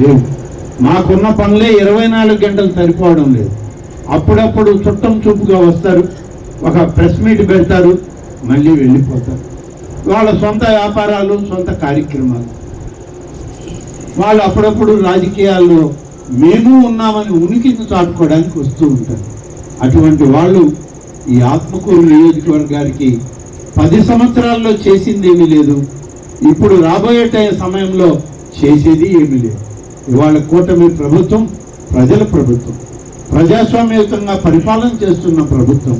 లేవు మాకున్న పనులే ఇరవై నాలుగు గంటలు సరిపోవడం లేదు. అప్పుడప్పుడు చుట్టం చూపుగా వస్తారు. ఒక ప్రెస్ మీట్ పెడతారు. మళ్ళీ వెళ్ళిపోతారు. వాళ్ళ సొంత వ్యాపారాలు సొంత కార్యక్రమాలు. వాళ్ళు అప్పుడప్పుడు రాజకీయాల్లో మేము ఉన్నామని ఉనికిని చాటుకోవడానికి వస్తూ ఉంటారు. అటువంటి వాళ్ళు ఈ ఆత్మకూరు నియోజకవర్గానికి పది సంవత్సరాల్లో చేసింది ఏమీ లేదు. ఇప్పుడు రాబోయే సమయంలో చేసేది ఏమీ లేదు. ఇవాళ కూటమి ప్రభుత్వం ప్రజల ప్రభుత్వం ప్రజాస్వామ్యయుతంగా పరిపాలన చేస్తున్న ప్రభుత్వం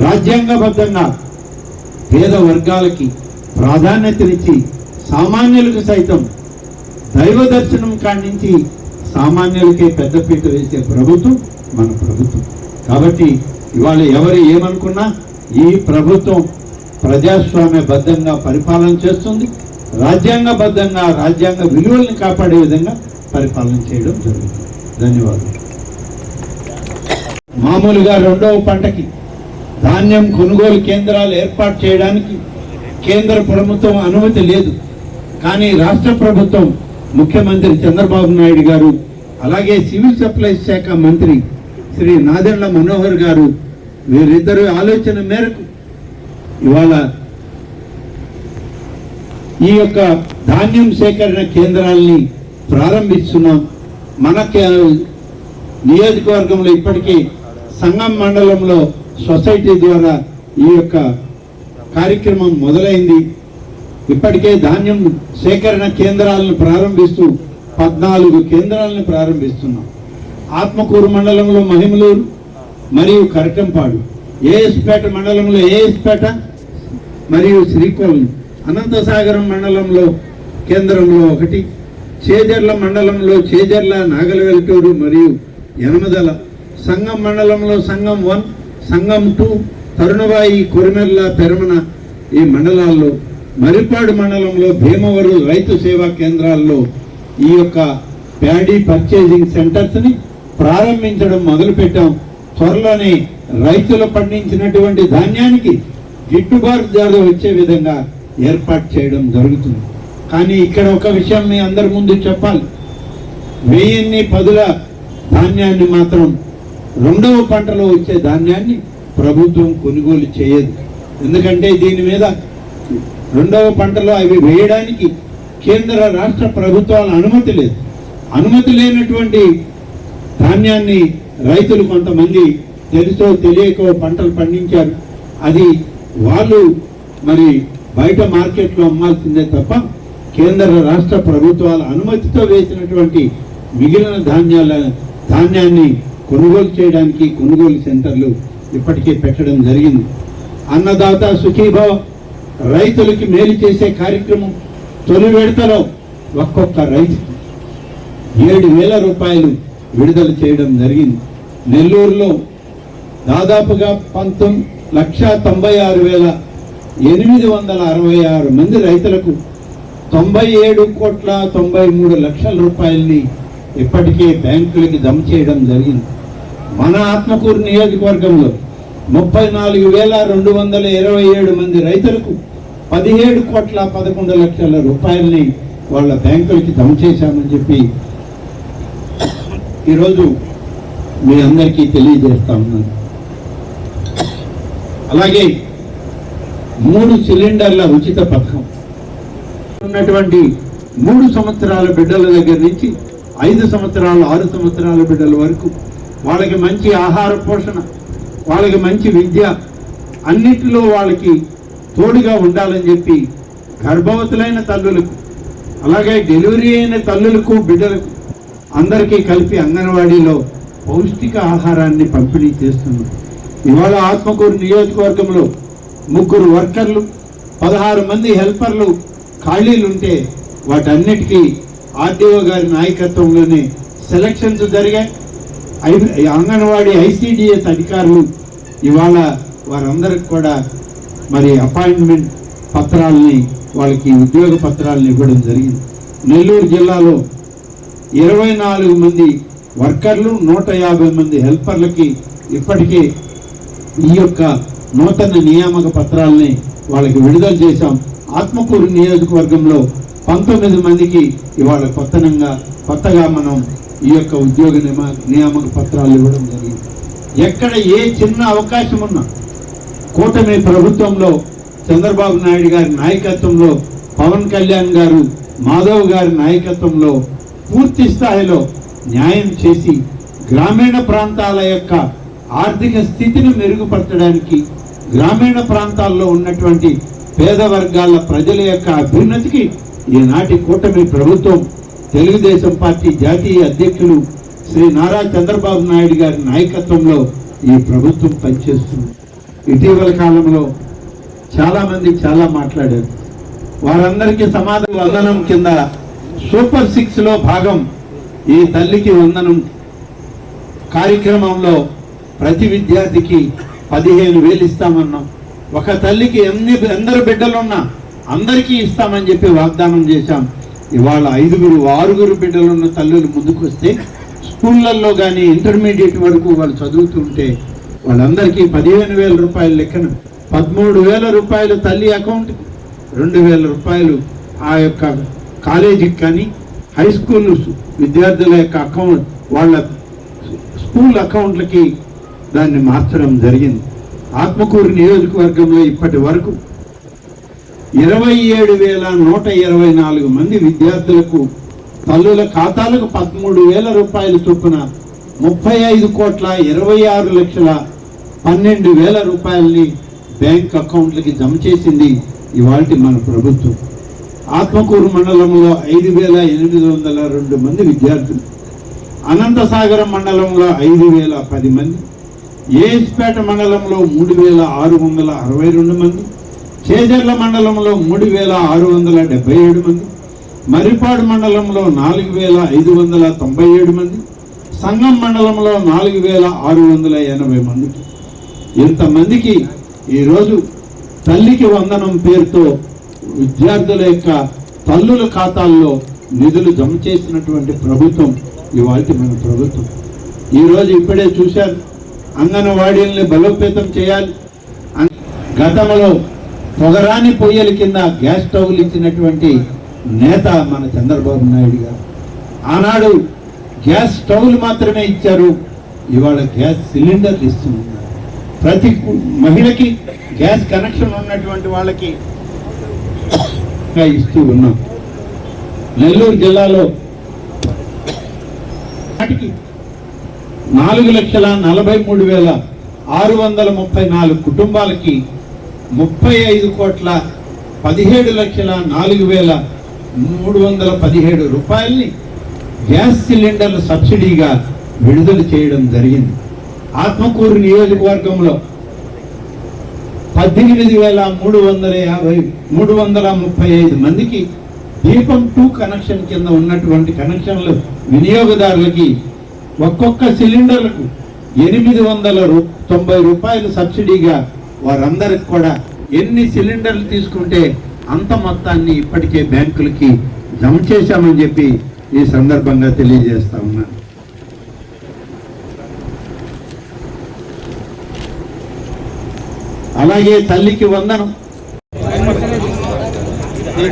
రాజ్యాంగబద్ధంగా పేద వర్గాలకి ప్రాధాన్యతనిచ్చి సామాన్యులకు సైతం దైవ దర్శనం కాడించి సామాన్యులకే పెద్దపీట వేసే ప్రభుత్వం మన ప్రభుత్వం. కాబట్టి ఇవాళ ఎవరు ఏమనుకున్నా ఈ ప్రభుత్వం ప్రజాస్వామ్యబద్ధంగా పరిపాలన చేస్తుంది రాజ్యాంగబద్ధంగా రాజ్యాంగ విలువల్ని కాపాడే విధంగా పరిపాలన చేయడం జరుగుతుంది. ధన్యవాదాలు. మామూలుగా రెండవ పంటకి ధాన్యం కొనుగోలు కేంద్రాలు ఏర్పాటు చేయడానికి కేంద్ర ప్రభుత్వం అనుమతి లేదు. కానీ రాష్ట్ర ప్రభుత్వం ముఖ్యమంత్రి చంద్రబాబు నాయుడు గారు అలాగే సివిల్ సప్లైస్ శాఖ మంత్రి శ్రీ నాదెండ్ల మనోహర్ గారు వీరిద్దరు ఆలోచన మేరకు ఇవాళ ఈ యొక్క ధాన్యం సేకరణ కేంద్రాలని ప్రారంభిస్తున్నాం. మన కే- నియోజకవర్గంలో ఇప్పటికీ సంగం మండలంలో సొసైటీ ద్వారా ఈ యొక్క కార్యక్రమం మొదలైంది. ఇప్పటికే ధాన్యం సేకరణ కేంద్రాలను ప్రారంభిస్తూ పద్నాలుగు కేంద్రాలను ప్రారంభిస్తున్నాం. ఆత్మకూరు మండలంలో మహిమలూరు మరియు కరటంపాడు. ఏఎస్పేట మండలంలో ఏఎస్పేట మరియు శ్రీకోలం అనంతసాగరం మండలంలో కేంద్రంలో ఒకటి. చేజర్ల మండలంలో చేజర్ల నాగలవెల్టూరు మరియు యనమదల సంగం మండలంలో సంగం వన్ సంగం టూ తరుణవాయి కొరిమెల్ల పెరమన ఈ మండలాల్లో మరిపాడు మండలంలో భీమవరం రైతు సేవా కేంద్రాల్లో ఈ యొక్క ప్యాడీ పర్చేసింగ్ సెంటర్స్ని ప్రారంభించడం మొదలుపెట్టాం. త్వరలోనే రైతులు పండించినటువంటి ధాన్యానికి గిట్టుబాటు ధర వచ్చే విధంగా ఏర్పాటు చేయడం జరుగుతుంది. కానీ ఇక్కడ ఒక విషయం మీ అందరి ముందు చెప్పాలి. వెయ్యిన్ని పదుల ధాన్యాన్ని మాత్రం రెండవ పంటలో వచ్చే ధాన్యాన్ని ప్రభుత్వం కొనుగోలు చేయదు. ఎందుకంటే దీని మీద రెండవ పంటలో అవి వేయడానికి కేంద్ర రాష్ట్ర ప్రభుత్వాల అనుమతి లేదు. అనుమతి లేనటువంటి ధాన్యాన్ని రైతులు కొంతమంది తెలుసో తెలియకో పంటలు పండించారు. అది వాళ్ళు మరి బయట మార్కెట్లో అమ్మాల్సిందే తప్ప కేంద్ర రాష్ట్ర ప్రభుత్వాల అనుమతితో వేసినటువంటి మిగిలిన ధాన్యాల ధాన్యాన్ని కొనుగోలు చేయడానికి కొనుగోలు సెంటర్లు ఇప్పటికే పెట్టడం జరిగింది. అన్నదాత సుఖీభవ రైతులకి మేలు చేసే కార్యక్రమం తొలి విడతలో ఒక్కొక్క రైతు ఏడు వేల రూపాయలు విడుదల చేయడం జరిగింది. నెల్లూరులో దాదాపుగా పంతొమ్మిది లక్ష తొంభై ఆరు వేల ఎనిమిది వందల అరవై ఆరు మంది రైతులకు తొంభై ఏడు కోట్ల తొంభై మూడు లక్షల రూపాయల్ని ఇప్పటికే బ్యాంకులకి జమ చేయడం జరిగింది. మన ఆత్మకూరు నియోజకవర్గంలో ముప్పై నాలుగు వేల రెండు వందల ఇరవై ఏడు మంది రైతులకు పదిహేడు కోట్ల పదకొండు లక్షల రూపాయల్ని వాళ్ళ బ్యాంకులకి జమ చేశామని చెప్పి ఈరోజు మీ అందరికీ తెలియజేస్తా ఉన్నాను. అలాగే మూడు సిలిండర్ల ఉచిత పథకం. ఉన్నటువంటి మూడు సంవత్సరాల బిడ్డల దగ్గర నుంచి ఐదు సంవత్సరాలు ఆరు సంవత్సరాల బిడ్డల వరకు వాళ్ళకి మంచి ఆహార పోషణ వాళ్ళకి మంచి విద్య అన్నిటిలో వాళ్ళకి తోడుగా ఉండాలని చెప్పి గర్భవతులైన తల్లులకు అలాగే డెలివరీ అయిన తల్లులకు బిడ్డలకు అందరికీ కలిపి అంగన్వాడీలో పౌష్టిక ఆహారాన్ని పంపిణీ చేస్తున్నాం. ఇవాళ ఆత్మకూరు నియోజకవర్గంలో ముగ్గురు వర్కర్లు పదహారు మంది హెల్పర్లు ఖాళీలు ఉంటే వాటన్నిటికీ ఆర్డీఓ గారి నాయకత్వంలోనే సెలక్షన్స్ జరిగాయి. ఐ- అంగన్వాడీ ఐసీడిఎస్ అధికారులు ఇవాళ వారందరికి కూడా మరి అపాయింట్మెంట్ పత్రాలని వాళ్ళకి ఉద్యోగ పత్రాలను ఇవ్వడం జరిగింది. నెల్లూరు జిల్లాలో ఇరవై నాలుగు మంది వర్కర్లు నూట యాభై మంది హెల్పర్లకి ఇప్పటికే ఈ యొక్క నూతన నియామక పత్రాలని వాళ్ళకి విడుదల చేశాం. ఆత్మకూరు నియోజకవర్గంలో పంతొమ్మిది మందికి ఇవాళ కొత్తనంగా కొత్తగా మనం ఈ యొక్క ఉద్యోగ నియమ నియామక పత్రాలు ఇవ్వడం జరిగింది. ఎక్కడ ఏ చిన్న అవకాశం ఉన్నా కూటమి ప్రభుత్వంలో చంద్రబాబు నాయుడు గారి నాయకత్వంలో పవన్ కళ్యాణ్ గారు మాధవ్ గారి నాయకత్వంలో పూర్తి స్థాయిలో న్యాయం చేసి గ్రామీణ ప్రాంతాల యొక్క ఆర్థిక స్థితిని మెరుగుపరచడానికి గ్రామీణ ప్రాంతాల్లో ఉన్నటువంటి పేద వర్గాల ప్రజల యొక్క అభ్యున్నతికి ఈనాటి కూటమి ప్రభుత్వం తెలుగుదేశం పార్టీ జాతీయ అధ్యక్షులు శ్రీ నారా చంద్రబాబు నాయుడు గారి నాయకత్వంలో ఈ ప్రభుత్వం పనిచేస్తుంది. ఇటీవల కాలంలో చాలామంది చాలా మాట్లాడారు. వారందరికీ సమాధానం వందనం కింద సూపర్ సిక్స్లో భాగం ఈ తల్లికి వందనం. కార్యక్రమంలో ప్రతి విద్యార్థికి పదిహేను వేలు ఇస్తామన్నాం. ఒక తల్లికి ఎన్ని ఎందరు బిడ్డలున్నా అందరికీ ఇస్తామని చెప్పి వాగ్దానం చేశాం. ఇవాళ ఐదుగురు ఆరుగురు బిడ్డలున్న తల్లులు ముందుకు వస్తే స్కూళ్ళల్లో కానీ ఇంటర్మీడియట్ వరకు వాళ్ళు చదువుతుంటే వాళ్ళందరికీ పదిహేను వేల రూపాయల లెక్కన పదమూడు వేల రూపాయలు తల్లి అకౌంట్ రెండు వేల రూపాయలు ఆ యొక్క కాలేజీకి కానీ హై స్కూల్ విద్యార్థుల యొక్క అకౌంట్ వాళ్ళ స్కూల్ అకౌంట్లకి దాన్ని మార్చడం జరిగింది. ఆత్మకూరు నియోజకవర్గంలో ఇప్పటి వరకు ఇరవై ఏడు వేల నూట ఇరవై నాలుగు మంది విద్యార్థులకు తల్లుల ఖాతాలకు పదమూడు వేల రూపాయల చొప్పున ముప్పై ఐదు కోట్ల ఇరవై ఆరు లక్షల పన్నెండు వేల రూపాయలని బ్యాంక్ అకౌంట్లకి జమ చేసింది ఇవాళ మన ప్రభుత్వం. ఆత్మకూరు మండలంలో ఐదు వేల ఎనిమిది వందల రెండు మంది విద్యార్థులు. అనంతసాగరం మండలంలో ఐదు వేల పది మంది. ఏజ్పేట మండలంలో మూడు వేల ఆరు వందల అరవై రెండు మంది చేజర్ల మండలంలో మూడు వేల ఆరు వందల డెబ్బై ఏడు మంది మరిపాడు మండలంలో నాలుగు వేల ఐదు వందల తొంభై ఏడు మంది సంగం మండలంలో నాలుగు వేల ఆరు వందల ఎనభై మందికి ఇంతమందికి ఈరోజు తల్లికి వందనం పేరుతో విద్యార్థుల యొక్క తల్లుల ఖాతాల్లో నిధులు జమ చేసినటువంటి ప్రభుత్వం ఇవాళ మన ప్రభుత్వం. ఈరోజు ఇప్పుడే చూశారు అంగన్వాడీల్ని బలోపేతం చేయాలి. గతంలో పొగరాని పొయ్యల కింద గ్యాస్ స్టవ్లు ఇచ్చినటువంటి నేత మన చంద్రబాబు నాయుడు గారు. ఆనాడు గ్యాస్ స్టవ్లు మాత్రమే ఇచ్చారు. ఇవాళ గ్యాస్ సిలిండర్లు ఇస్తున్నారు. ప్రతి మహిళకి గ్యాస్ కనెక్షన్ ఉన్నటువంటి వాళ్ళకి ఇస్తూ ఉన్నాం. నెల్లూరు జిల్లాలో నాలుగు లక్షల నలభై మూడు వేల ఆరు వందల ముప్పై నాలుగు కుటుంబాలకి ముప్పై ఐదు కోట్ల పదిహేడు లక్షల నాలుగు వేల మూడు వందల పదిహేడు రూపాయల్ని గ్యాస్ సిలిండర్లు సబ్సిడీగా విడుదల చేయడం జరిగింది. ఆత్మకూరు నియోజకవర్గంలో పద్దెనిమిది వేల మూడు వందల యాభై మూడు వందల ముప్పై ఐదు మందికి దీపం టూ కనెక్షన్ కింద ఉన్నటువంటి కనెక్షన్లు వినియోగదారులకి ఒక్కొక్క సిలిండర్లకు ఎనిమిది వందల రూ తొంభై రూపాయలు సబ్సిడీగా వారందరికి కూడా ఎన్ని సిలిండర్లు తీసుకుంటే అంత మొత్తాన్ని ఇప్పటికే బ్యాంకులకి జమ చేశామని చెప్పి ఈ సందర్భంగా తెలియజేస్తా ఉన్నాను అలాగే తల్లికి వందనం.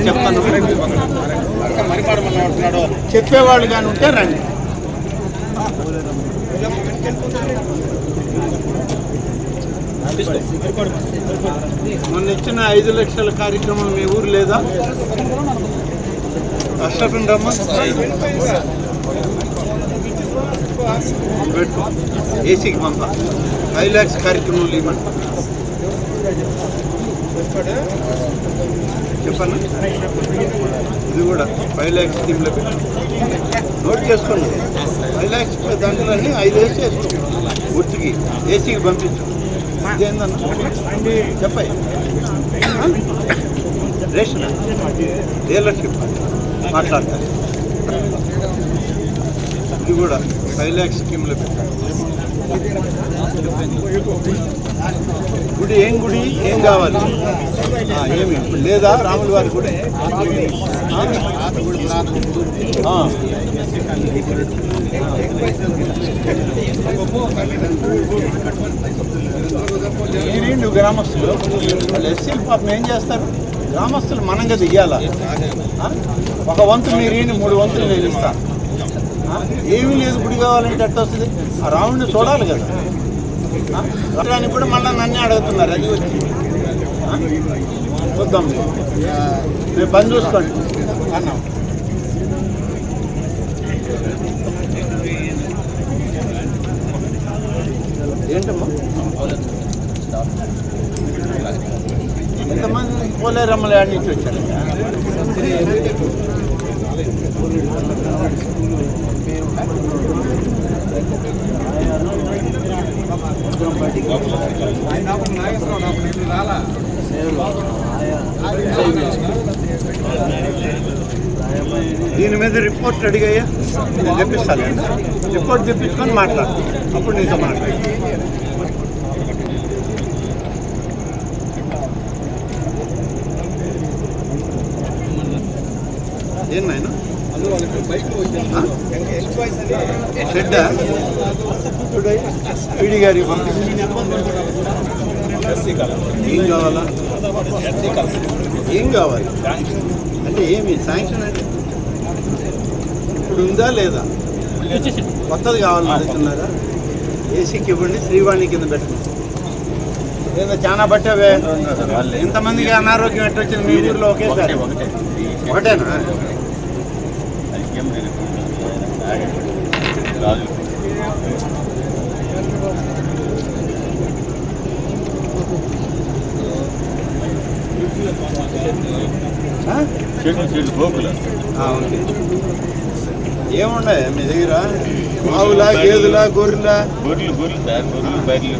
చెప్పేవాడు చెప్పేవాళ్ళు కానీ ఉంటే రండి. మొన్న ఇచ్చిన ఐదు లక్షల కార్యక్రమం మీ ఊరు లేదా? అష్టపండి పెట్టుకో ఏసీకి పంప. ఫైవ్ ల్యాక్స్ కార్యక్రమం ఇవ్వండి చెప్పండి? ఇది కూడా ఫైవ్ ల్యాక్స్ స్కీమ్లో పెట్టు నోట్ చేసుకోండి ఫైవ్ ల్యాక్స్ దాంట్లో ఐదు వేసి వేసుకో గుర్తుకి ఏసీకి పంపించు. ఇదేందన్నా? చెప్పాయి. రేషన్. డీలర్షిప్. మాట్లాడతారు. ఇది కూడా ఫైవ్ ల్యాక్స్ స్కీమ్లో పెట్టారు. గుడి ఏం గుడి? ఏం కావాలి? ఏమి? లేదా రాముల వారి గుడి? ఆ. గ్రామస్తులు. వాళ్ళు ఎస్సీలు పాపం ఏం చేస్తారు? గ్రామస్తులు మనంగా ఇయ్యాల ఒక వంతు మీరేంటి మూడు వంతులు నేను ఇస్తాను ఏమీ లేదు గుడి కావాలంటే ఎట్ట వస్తుంది ఆ రాముడిని చూడాలి కదా. దానికి కూడా మళ్ళీ నన్నే అడుగుతున్నారు. అది వచ్చి. చూద్దాం. మీరు బంద్ చూసుకోండి. అన్నాం. ఏంటమ్మా? ఎంతమంది పోలేరమ్మలు యాడ్ నుంచి వచ్చారు? దీని మీద రిపోర్ట్ రెడీ అయ్యా? నేను తెప్పిస్తాను రిపోర్ట్ తెప్పించుకొని మాట్లాడు. అప్పుడు నీతో మాట్లాడు. ఏం నాయన? షెడ్ పీడి గారి ఏం కావాలా? ఏం కావాలి? అంటే ఏమి? శాంక్షన్ అంటే? ఇప్పుడు ఉందా లేదా? కొత్తది కావాలని అడుగుతున్నారా ఏసీకి ఇవ్వండి శ్రీవాణి కింద పెట్టండి. లేదా చాలా పట్టావే ఎంతమందికి అనారోగ్యం ఎట్ట వచ్చింది మీ ఊర్లో ఒకేసారి ఒకటేనా? ఆ? ఆ, ఓకే. ఏముండే మీ దగ్గర ఆవులా గేదెలా గొర్రెలా గొర్రెలు గొర్రెలు సార్ గొర్రెలు బర్రెలు